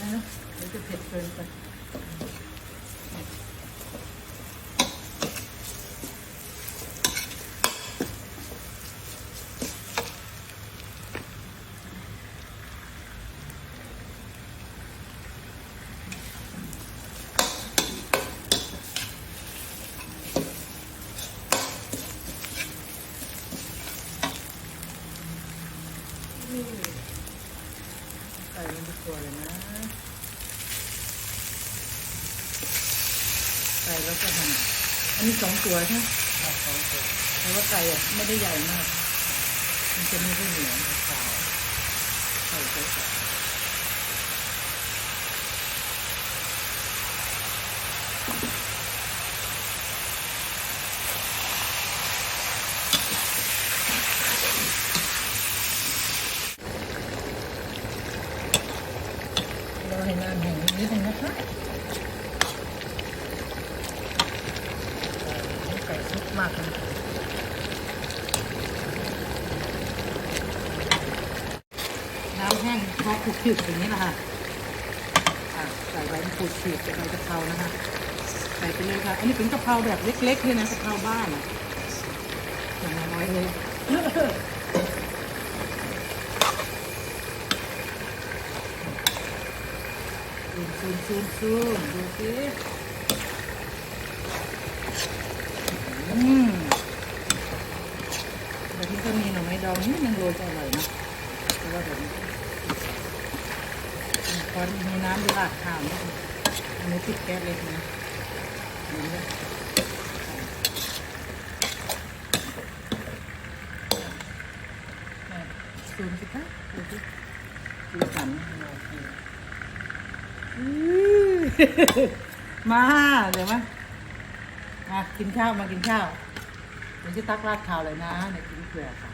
นะนะเดี๋ยวจะเผ็ดเกินไป ใส่ลงไปตัวเลยนะ ใส่แล้วก็หั่นอันนี้สองตัวใช่ไหมสองตัวแต่ว่าไก่อะไม่ได้ใหญ่มาก มันจะไม่ได้เหนียวขาวใส่ไปก่อน เราให้น้ำแห้งนิดนึงนะคะไม่ส่ซุปมากนะน้ำแห้งพอขูดขีดอย่างนี้แหละค่ะอะใส่ไว้ขูดขีดใส่ใบกะเพรานะคะใส่ไปเลยค่ะ อันนี้เป็นกะเพราแบบเล็กๆเลยนะกะเพราบ้านอย่างน้อยเลย ซูมซูมซูมซูมดูสิอืมแบบนี้ก็มีหน่อไม้ดองนิดนึงโรยจะอร่อยนะเพราะว่าแบบนี้พอมีน้ำดูราดข้าวนิดนึงอันนี้ปิดแก๊สเลยนะเหมือนกันซูมสิคะดูสิดูสันโอเค มาเดี๋ยวมามากินข้าวมากินข้าวเดี๋ยวจะตักราดข้าวเลยนะในกินเกลือค่ะ